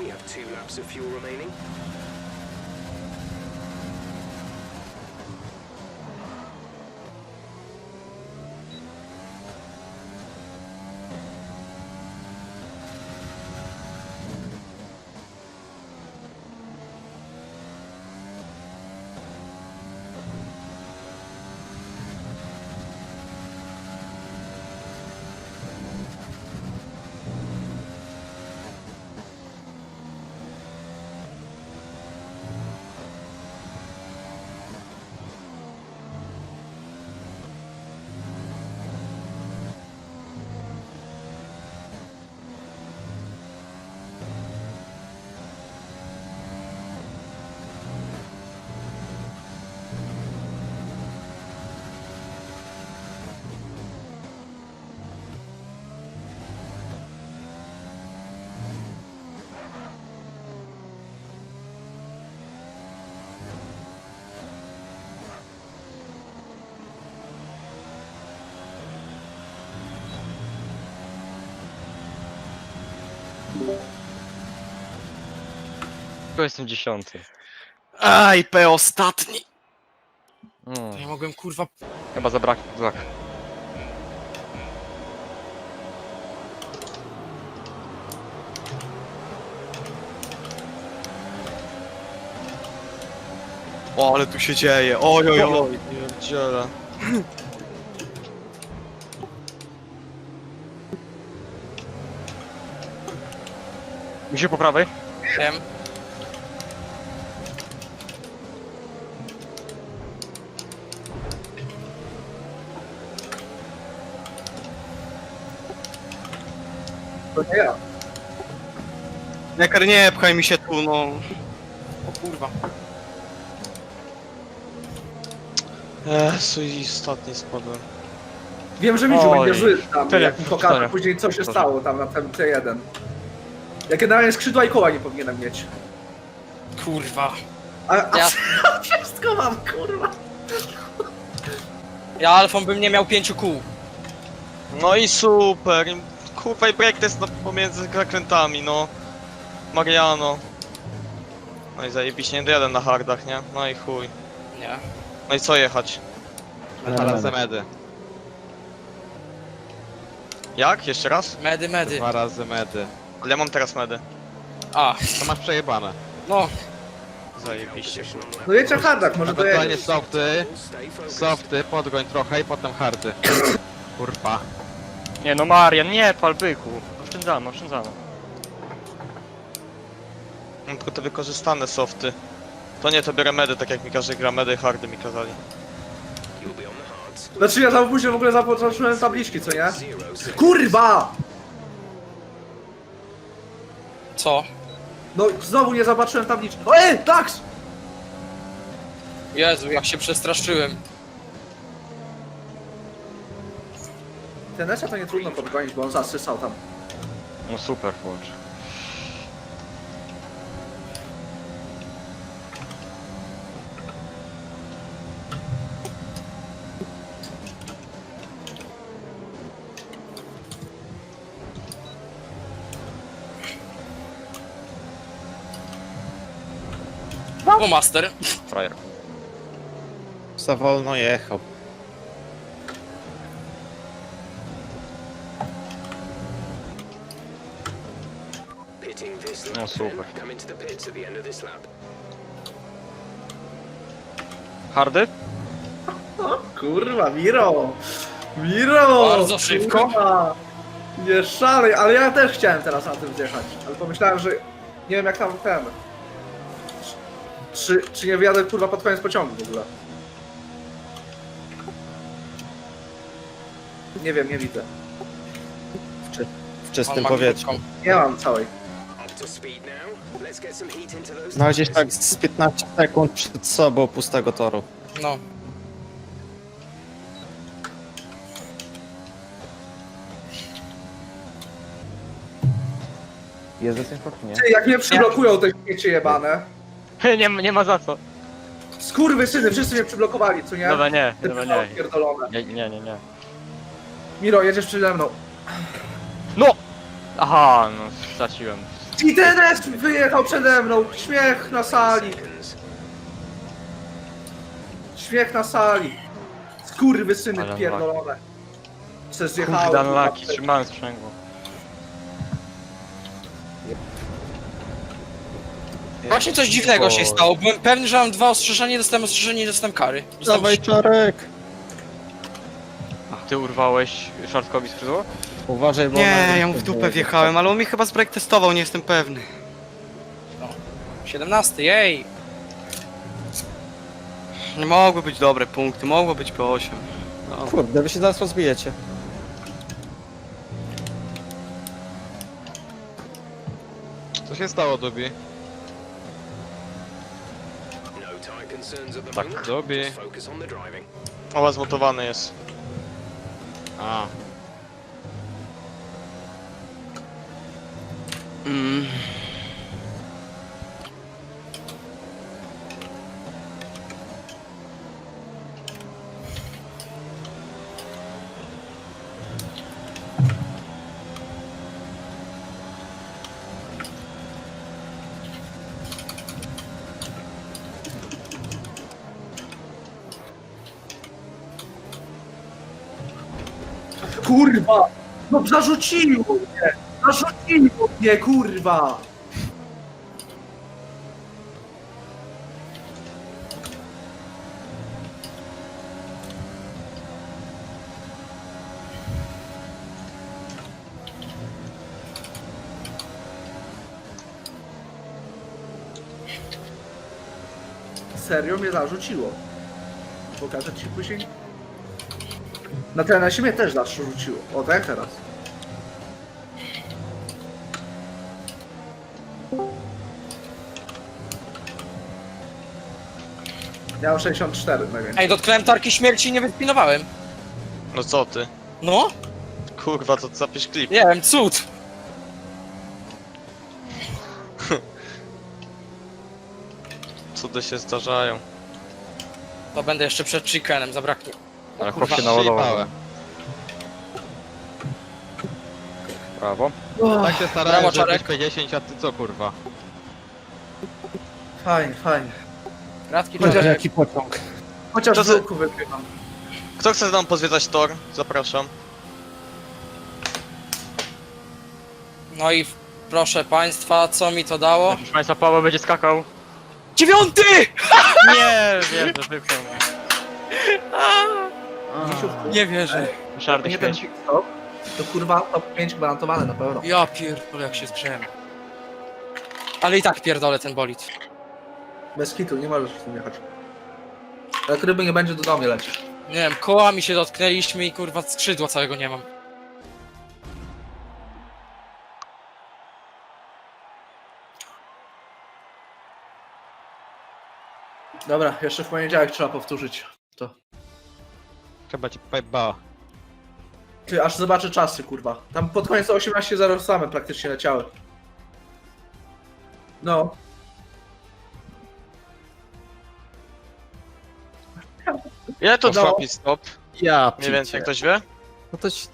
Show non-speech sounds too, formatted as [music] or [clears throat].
We have two laps of fuel remaining. Tylko jestem dziesiąty. Aj, P ostatni. No, Ja mogłem kurwa. chyba zabrakło tak. O, ale tu się dzieje. Oj, oj, oj. Pierdziele. [clears throat] Gdzie po prawej? Wiem. To nie ja. Nekar, nie pchaj mi się tu, no. O kurwa. Jezu, i ostatni spadłem. Wiem, że Miciu Oj, będzie żył tam, jak mi pokaże przeczytania. później co się stało tam na tym T1. Ja generalnie skrzydła i koła nie powinienem mieć. Kurwa. A, a Ja- [laughs] wszystko mam, kurwa. Ja alfą bym nie miał pięciu kół. No i super. Kurwa i no, pomiędzy zakrętami, no. Mariano. No i zajebiście, nie dojadę na hardach, nie? No i chuj. Nie. No i co jechać? Dwa razy medy. Jak? Jeszcze raz? Medy, medy. Dwa razy medy. Ale ja mam teraz medy. A, To masz przejebane. no. Zajebiście. No jedźcie hardach, może to Ewentualnie softy, softy, podgoń trochę i potem hardy. Kurwa. Nie no Marian, nie pal byku. Oszczędzamy, oszczędzamy. Mam tylko te wykorzystane softy. To nie, to biorę medy, tak jak mi każdy gra medy, hardy mi kazali. Znaczy ja tam później w ogóle zapocząłem tabliczki, co nie? Kurwa! Co? No znowu nie zobaczyłem tabliczki. O ej, Dax! Jezu, jak się przestraszyłem. Ten to nie trudno podgonić, bo on zasysał tam. No super, Forge. O, master. Frajer. Za wolno jechał. Pitting this lap. No, super. then. Come into the pits at the end of this lap. Hardy? O kurwa, Miro! Miro! Bardzo szybko. Kurwa. Nie szalej, ale ja też chciałem teraz na tym zjechać. Ale pomyślałem, że nie wiem jak tam ten. Czy, czy nie wyjadę kurwa pod koniec pociągu w ogóle? Nie wiem, nie widzę. w czystym powietrzu. Nie mam całej. No gdzieś tak z 15 sekund przed sobą pustego toru. No. Jest? Nie. Ty, jak mnie przyblokują te śmiecie jebane. [laughs] nie, nie ma za co. Skurwy syny, wszyscy mnie przyblokowali, co nie? Dobra, nie, Te dobra, nie. pierdolone. Nie, nie, nie, nie. Miro, jedziesz przede mną. No! Aha, no straciłem. I DNS wyjechał przede mną! Śmiech na sali! Śmiech na sali! Skurwysyny Ale pierdolone! Se zjechały. Kurde, unlucky, trzymałem sprzęgło. Właśnie coś dziwnego się stało. Byłem pewny, że mam dwa ostrzeżenia, dostałem ostrzeżenie i dostałem kary. Dostałem Dawaj czarek! Ty urwałeś Szartkowi skrzydło? Uważaj, bo... Nie, ja mu w dupę wjechałem, ale on mi chyba zbrek testował, nie jestem pewny. 17, jej! Nie mogły być dobre punkty, mogło być po 8. No. Kurde, wy się zaraz rozbijecie. Co się stało, Dubi? No time concerns at the Tak. Dobie. Just focus on the driving. Oła zmutowany jest. A, Mm. Kurwa! No zarzuciło mnie! Zarzuciło mnie, kurwa! Serio mnie zarzuciło. Pokażę ci później. Na TNS mnie też zawsze rzuciło. O tak teraz. Miał 64 najwięcej. Ej, dotknąłem tarki śmierci i nie wyspinowałem. No co ty? No? Kurwa, to zapisz klip. Nie wiem, cud. Cudy się zdarzają. To będę jeszcze przed chickenem, zabraknie. Ale chłop się naładował. Brawo. Tak się starałem, Brawo, żeby Czarek. być P10, a ty co, kurwa? Fajnie, fajnie. Radki Chociaż. Jaki pociąg. Chociaż To w co- tyłku wypływam. Kto chce z nami pozwiedzać tor? Zapraszam. No i proszę państwa, co mi to dało? Proszę Państwa, Paweł będzie skakał. Dziewiąty! Nie, wiem, że wypchnął Nie wierzę. Szardy Nie ten stop, to kurwa top 5 gwarantowane na pewno. Ja pierdolę, jak się zgrzałem. Ale i tak pierdolę ten bolid. Bez kitu, nie możesz w tym jechać. Jak ryby nie będzie do domu lecieć. Nie wiem, kołami się dotknęliśmy i kurwa skrzydła całego nie mam. Dobra, jeszcze w poniedziałek trzeba powtórzyć to. Chyba ci pojebała. Ty, aż zobaczę czasy, kurwa. Tam pod koniec 18.0 same praktycznie leciały. No. Ile to No. trwa pit stop? Ja Mniej więcej, picie. ktoś wie? No to ci-